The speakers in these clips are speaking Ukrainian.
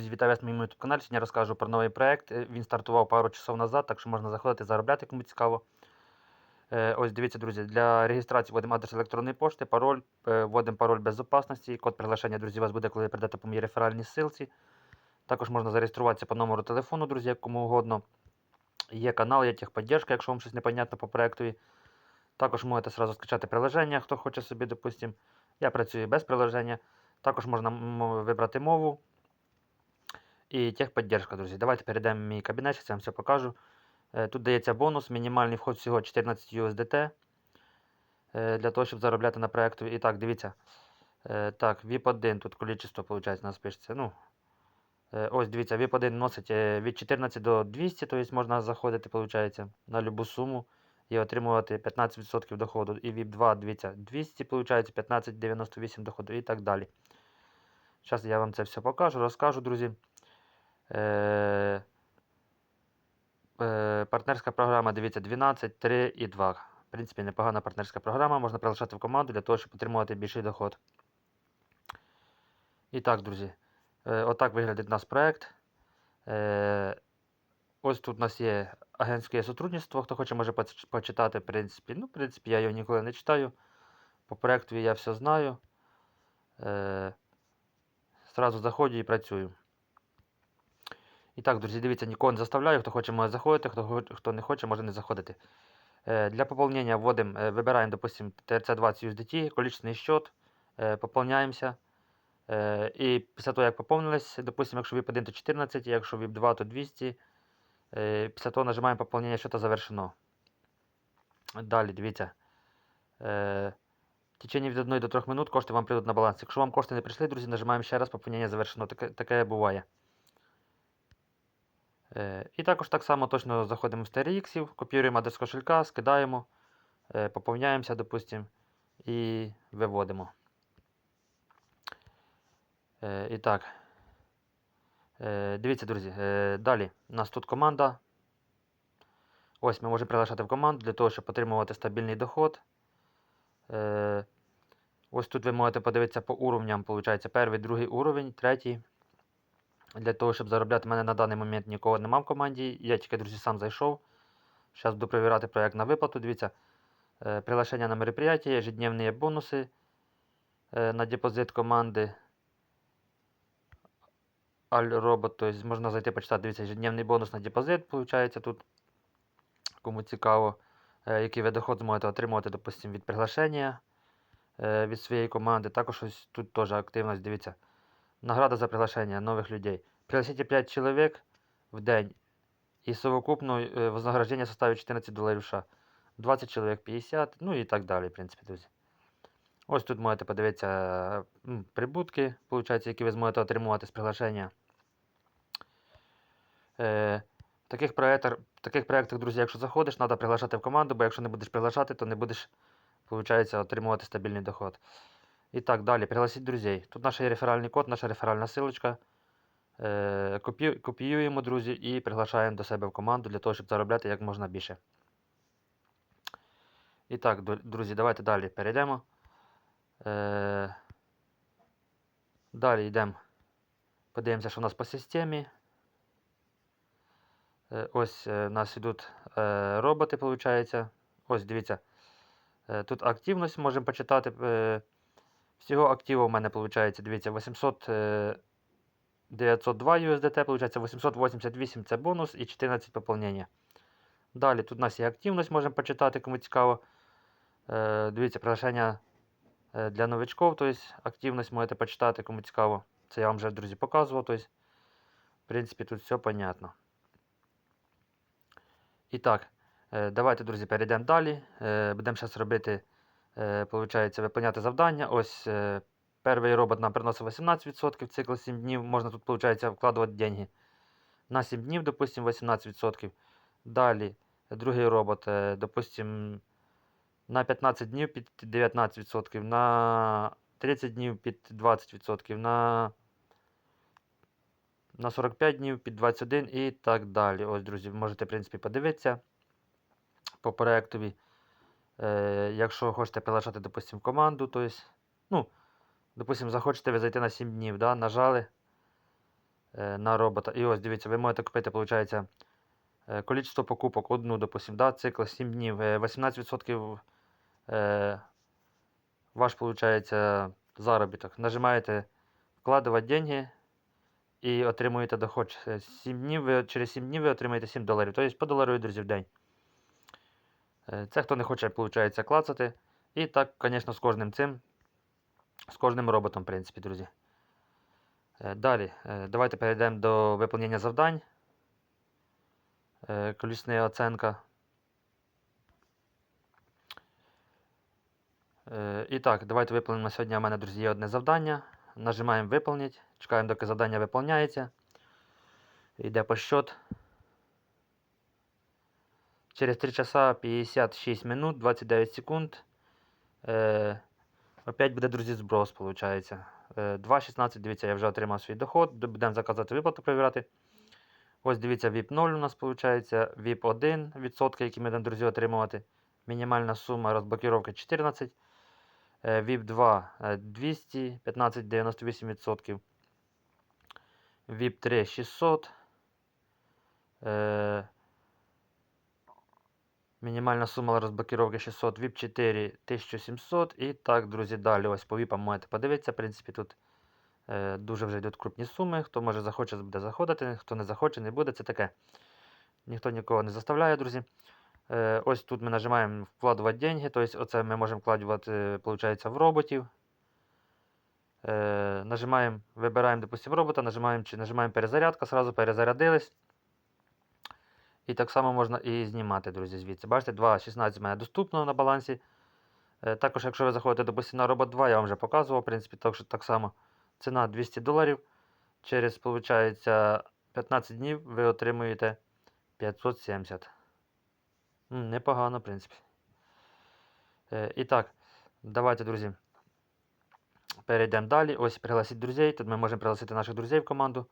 друзі, вітаю вас на моєму YouTube каналі. Сьогодні розкажу про новий проект. Е, Він стартував пару часов назад, так що можна заходити, заробляти, кому цікаво. Е, Ось дивіться, друзі, для реєстрації вводимо адрес електронної пошти, пароль, е, вводимо пароль безопасності, код приглашення, друзі, у вас буде, коли перейдете по моїй реферальній ссылці. Також можна зареєструватися по номеру телефону, друзі, як кому угодно. Є канал, є техподдержка, якщо вам щось непонятно по проектові. Також можете сразу скачати приложення, хто хоче собі, допустим. Я працюю без приложення. Також можна вибрати мову і техподдержка, друзі. Давайте перейдемо в мій кабінет, я вам все покажу. Е, Тут дається бонус, мінімальний вход всього 14 USDT для того, щоб заробляти на проєкту. І так, дивіться. Так, VIP1, тут количество, виходить, нас пишеться. Ну, е, ось дивіться, VIP1 носить від 14 до 200, тобто можна заходити, виходить, на любу суму і отримувати 15% доходу. І VIP2, дивіться, 200, виходить, 15,98 доходу і так далі. Зараз я вам це все покажу, розкажу, друзі. Е, е, партнерська програма, дивіться, 12, 3 і 2. В принципі, непогана партнерська програма, можна приглашати в команду для того, щоб отримувати більший доход. І так, друзі, е, отак виглядить наш проект. Е, ось тут у нас є агентське сотрудництво. Хто хоче, може почитати, в принципі. Ну, в принципі, я його ніколи не читаю. По проекту я все знаю. Е, Зразу заходжу і працюю. І так, друзі, дивіться, нікого не заставляю. Хто хоче, може заходити, хто, хто не хоче, може не заходити. Е, Для поповнення вводимо, е, вибираємо, допустим, TRC20 USDT, количественний счет, е, поповняємося. І після того, як поповнились, допустим, якщо VIP 1, то 14, якщо VIP 2, то 200. Е, Після того нажимаємо поповнення счета завершено. Далі, дивіться. В течение від 1 до 3 минут кошти вам прийдуть на баланс. Якщо вам кошти не прийшли, друзі, нажимаємо ще раз поповнення завершено. Таке, таке буває. Е, І також так само точно заходимо в STRX, копіюємо адрес кошелька, скидаємо, е, поповняємося, допустимо, і виводимо. Е, І так. Дивіться, друзі. Далі у нас тут команда. Ось ми можемо приглашати в команду для того, щоб отримувати стабільний доход. Ось тут ви можете подивитися по уровням, виходить, перший, другий уровень, третій. Для того, щоб заробляти, мене на даний момент нікого нема в команді. Я тільки, друзі, сам зайшов. Зараз буду перевіряти проект на виплату. Дивіться, е, приглашення на мероприятие, ежедневні бонуси е, на депозит команди. Аль-робот, тобто можна зайти почитати, дивіться, ежедневний бонус на депозит, виходить тут. Кому цікаво, е, який ви доход зможете отримувати, допустим, від приглашення від своєї команди. Також ось тут теж активність, дивіться. Награда за приглашение новых людей. Пригласите 5 человек в день, и совокупно э, вознаграждение составит 14 доларів США. 20 чоловік 50, ну і так далі, в принципі, друзі. Ось тут можете подивитися прибутки, виходить, які ви зможете отримувати з приглашення. Е, в таких проєктах, таких проєктах, друзі, якщо заходиш, треба приглашати в команду, бо якщо не будеш приглашати, то не будеш, виходить, отримувати стабільний доход. І так, далі, пригласіть друзей. Тут наш реферальний код, наша реферальна силочка. Е. Копіюємо, друзі, і приглашаємо до себе в команду для того, щоб заробляти як можна більше. І так, друзі, давайте далі перейдемо. Е, далі йдемо. Подивимося, що у нас по системі. Е, ось у нас йдуть роботи, виходить. Ось, дивіться. Тут активність можемо почитати. Всього активів у мене виходить, дивіться, 800, е, 902 USDT, виходить, 888 це бонус і 14 поповнення. Далі тут у нас є активність, можемо почитати, кому цікаво. Е, Дивіться, приглашення е, для новичків, тобто активність можете почитати, кому цікаво. Це я вам вже, друзі, показував. Тобто, в принципі, тут все понятно. І так, е, давайте, друзі, перейдемо далі. Будемо зараз робити получається, виповняти завдання. Ось е, перший робот нам приносить 18% цикл 7 днів. Можна тут, виходить, вкладувати деньги. На 7 днів, допустим, 18%. Далі другий робот, е, допустим, на 15 днів під 19%, на 30 днів під 20%, на, на 45 днів під 21 і так далі. Ось, друзі, можете, в принципі, подивитися по проектові. Е, якщо хочете приглашати, допустим, команду, то есть, ну, допустим, захочете ви зайти на 7 днів, да, нажали. е, на робота. І ось дивіться, ви можете купити, виходить, е, количество покупок, одну, допустим, да, цикл 7 днів, е, 18% е, ваш, виходить, заробіток. Нажимаєте вкладувати деньги і отримуєте доход. Е, 7 днів ви, через 7 днів ви отримаєте 7 доларів. Тобто по долару, друзі, в день. Е, Це хто не хоче, виходить, клацати. І так, звісно, з кожним цим, з кожним роботом, в принципі, друзі. Е, Далі, е, давайте перейдемо до виповнення завдань. Колісна оценка. І так, давайте виповнимо сьогодні. У мене, друзі, одне завдання. Нажимаємо виповнити. Чекаємо, доки завдання виповняється. Йде по счет. Через 3 часа 56 минут 29 секунд. Е, опять буде, друзі, зброс, виходить. Е, 2.16, дивіться, я вже отримав свій доход. Будемо заказати виплату перевіряти. Ось дивіться, VIP 0 у нас виходить, VIP 1 відсотки, які ми будемо, друзі, отримувати. Мінімальна сума розблокировки 14. Е, VIP 2 е, 200, 15,98%. VIP 3 600. Е, Мінімальна сума розблокировки 600, VIP 4 1700. І так, друзі, далі ось по VIP можете подивитися. В принципі, тут е, дуже вже йдуть крупні суми. Хто може захоче, буде заходити, хто не захоче, не буде. Це таке. Ніхто нікого не заставляє, друзі. Е, ось тут ми нажимаємо вкладувати деньги. Тобто, оце ми можемо вкладувати, виходить, в роботів. Е, нажимаємо, вибираємо, допустимо, робота, нажимаємо, чи нажимаємо перезарядка, сразу перезарядились. І так само можна і знімати, друзі, звідси. Бачите, 2.16 в мене доступно на балансі. Е, також, якщо ви заходите, допустимо, на робот 2, я вам вже показував, в принципі, так, що так само ціна 200 доларів. Через, виходить, 15 днів ви отримуєте 570. Непогано, в принципі. Е, і так, давайте, друзі, перейдемо далі. Ось пригласіть друзей. Тут ми можемо пригласити наших друзей в команду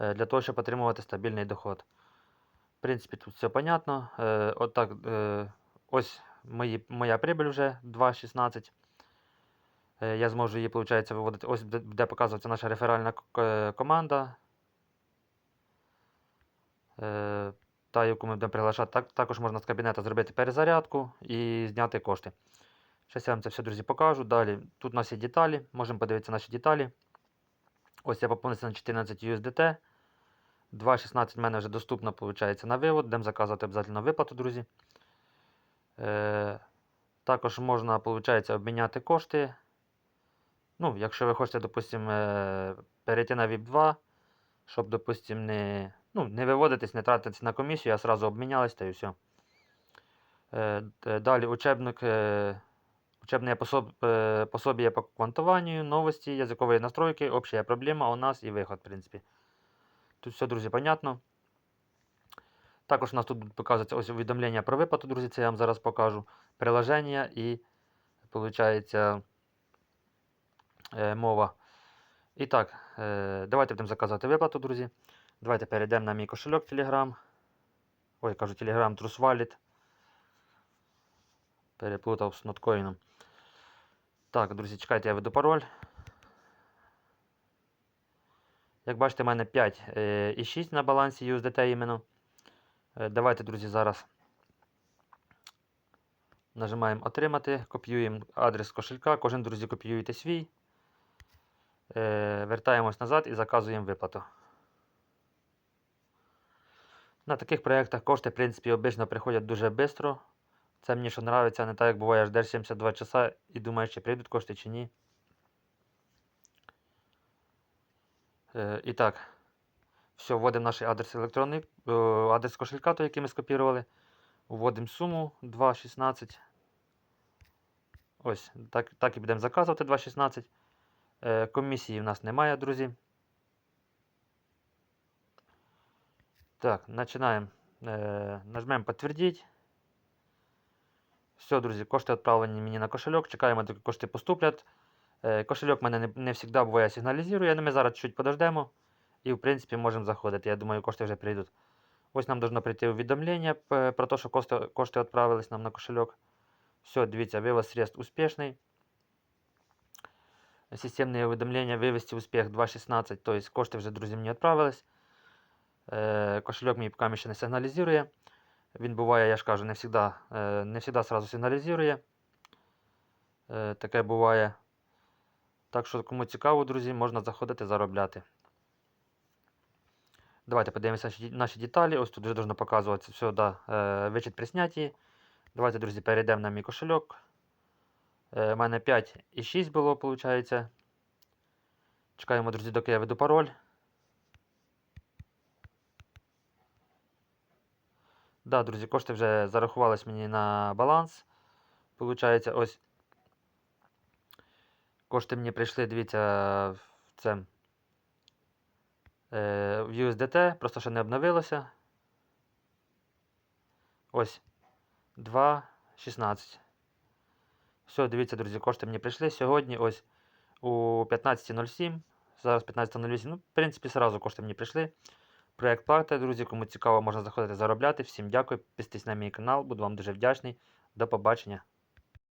е, для того, щоб отримувати стабільний доход. Принципі, тут все понятно. Е, от так, е, ось мої, моя прибыль вже 2,16. Е, я зможу її, виходить, виводити. Ось буде, буде показуватися наша реферальна е, команда. Е, та, яку ми будемо приглашати. Так, також можна з кабінету зробити перезарядку і зняти кошти. Зараз я вам це все, друзі, покажу. Далі тут у нас є деталі. Можемо подивитися наші деталі. Ось я поповнився на 14 USDT. 2.16 в мене вже доступно, виходить, на вивод. Будемо заказувати обов'язково виплату, друзі. Е, також можна, виходить, обміняти кошти. Ну, якщо ви хочете, допустимо, е, перейти на VIP 2, щоб, допустимо, не, ну, не виводитись, не тратитись на комісію, а сразу обмінялись та і все. Е, далі учебник, е, учебне пособие по квантуванню, новості, язикові настройки, общая проблема у нас і виход, в принципі. Тут все, друзі, понятно. Також у нас тут будуть показуватися ось увідомлення про виплату, друзі, це я вам зараз покажу. Приложення і, виходить, е, мова. І так, е, давайте будемо заказати виплату, друзі. Давайте перейдемо на мій кошельок Telegram. Ой, кажу, Telegram Trust Wallet. Переплутав з ноткоїном. Так, друзі, чекайте, я веду пароль. Як бачите, в мене 5 е, і 6 на балансі USDT іменно. Е, Давайте, друзі, зараз нажимаємо отримати, копіюємо адрес кошелька. Кожен, друзі, копіюєте свій. Е, Вертаємось назад і заказуємо виплату. На таких проєктах кошти, в принципі, обично приходять дуже швидко. Це мені що подобається, не так, як буває, ждеш 72 часа і думаєш, чи прийдуть кошти, чи ні. І так, все, вводимо наш адрес електронний, е, адрес кошелька, той, який ми скопірували. Вводимо суму 2,16. Ось, так, так і будемо заказувати 2,16. Е, комісії в нас немає, друзі. Так, починаємо. Е, нажмемо підтвердити. Все, друзі, кошти відправлені мені на кошельок. Чекаємо, доки кошти поступлять. Е, кошельок мене не, не завжди буває сигналізує, але ми зараз чуть подождемо. І, в принципі, можемо заходити. Я думаю, кошти вже прийдуть. Ось нам должно прийти увідомлення про те, що кошти, кошти відправились нам на кошельок. Все, дивіться, вивод средств успішний. Системне уведомлення вивести успіх 2.16, тобто кошти вже, друзі, мені відправились. Е, кошельок мій поки ще не сигналізує. Він буває, я ж кажу, не завжди, е, не завжди сразу сигналізує. Таке буває. Так що, кому цікаво, друзі, можна заходити заробляти. Давайте подивимося наші, деталі. Ось тут вже должно показуватися все, да, е, вичет при снятті. Давайте, друзі, перейдемо на мій кошельок. Е, У мене 5 і 6 було, виходить. Чекаємо, друзі, доки я веду пароль. Да, друзі, кошти вже зарахувались мені на баланс. Получається, ось. Кошти мені прийшли, дивіться, в це. е, В USDT, просто ще не обновилося. Ось. 2.16. Все, дивіться, друзі, кошти мені прийшли сьогодні. Ось у 15.07. Зараз 15.08. Ну, в принципі, сразу кошти мені прийшли. Проект плата, друзі, кому цікаво, можна заходити заробляти. Всім дякую. Підписуйтесь на мій канал, буду вам дуже вдячний. До побачення.